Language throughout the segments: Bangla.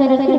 ছেড়ে ছেড়ে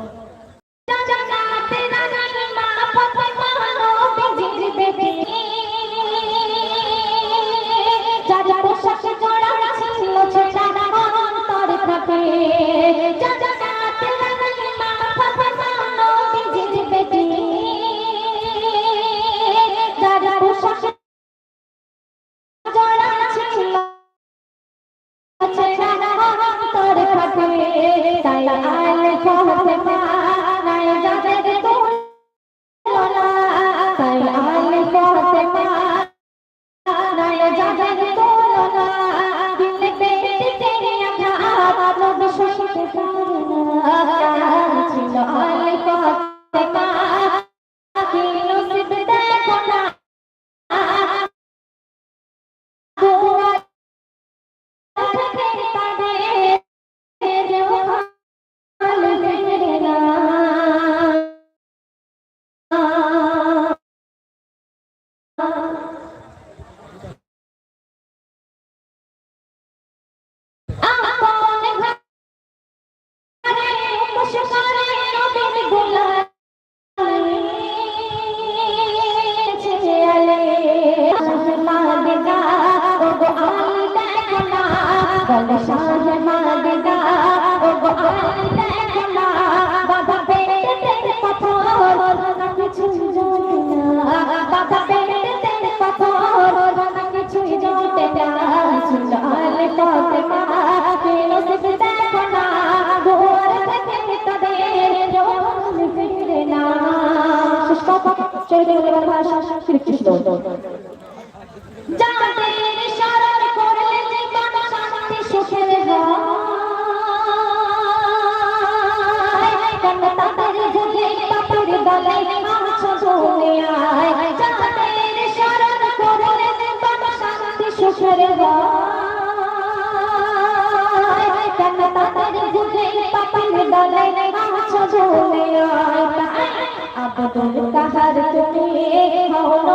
চলে গেল ভাষা শ্রীকৃষ্ণ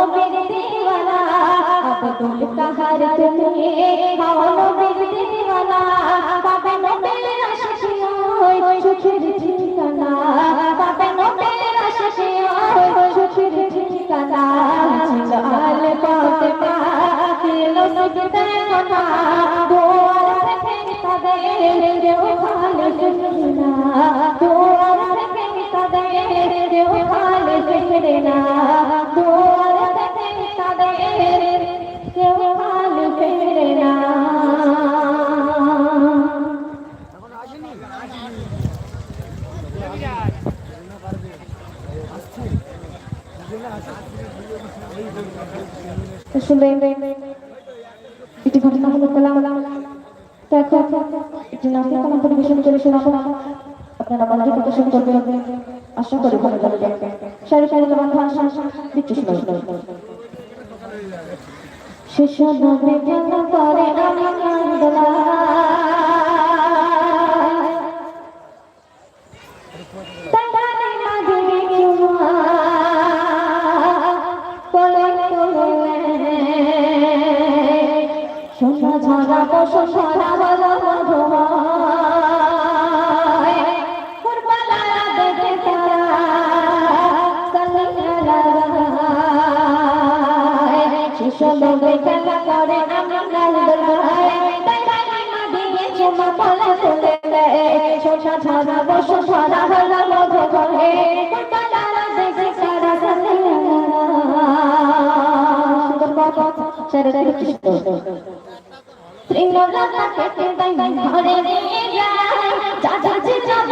হও নবীর দিওয়ানা আব্দুল কাহার তুমি হও নবীর দিওয়ানা পাবে নবীর আশিকি ওই সুখের ঠিকানা পাবে নবীর আশিকি ওই সুখের ঠিকানা ছিল আল ফাতেমা ছিল নবী দেখো না দুয়ার থেকে তাদের কেউ খালি ফিরে না, দুয়ার থেকে তাদের কেউ খালি শুনলেন এটি ঘটনা হলো কালাম। দেখো একটি নাচে কালাম পরিবেশন করে শোনাবো আপনারা মনোযোগ আকর্ষণ করবেন। আশা করি ভালো লাগবে। সারি সারি তোমার ভাষা দিচ্ছি শোনাই শিশু নবী জন্য করে আমি সোনা ঝরা বসো ঝরা বলো মধুময় কুরবালা দেবে তারা সালিয়া শিশু লোকে খেলা করে আমি কান্দলাই তাই তাই সালিয়া ছেড়ে ছেড়ে কৃষ্ণ ত্রিমূলতা থেকে তাই ঘরে নিয়ে যায়। যা যা যে যাব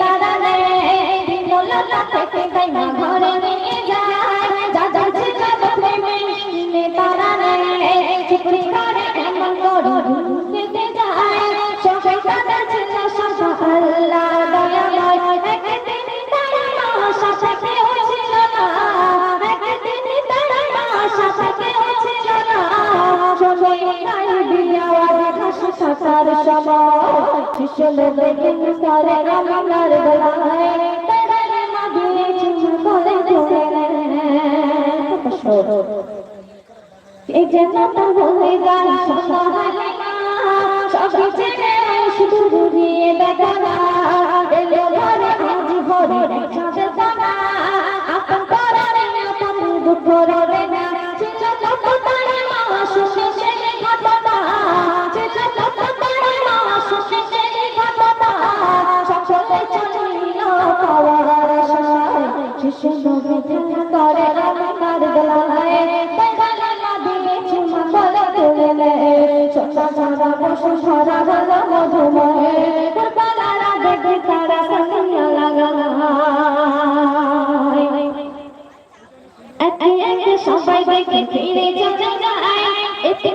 তারা নেয় থেকে তাই ছাতার সময় শিশল বেগিন করে রমনার গলায় তারা মা দিয়েছে বলে এই যে মাতা হয়ে যায় সহায় সবই ছেড়ে শুধু ঘুরিয়ে দেখো না এলো ঘরে আজ ভরে চাঁদ দানা আপন করার আপন দুঃখ রবে না। ছিল শিশু নবী করে রমনার গলায় বেগালা দিয়েছে মা বলে তুলে ছোটা সারা বসে সারা ভালো মধুময় কালারা দেখে তারা সানিয়া লাগায় একে একে সবাই দেখে ফিরে যায় এতে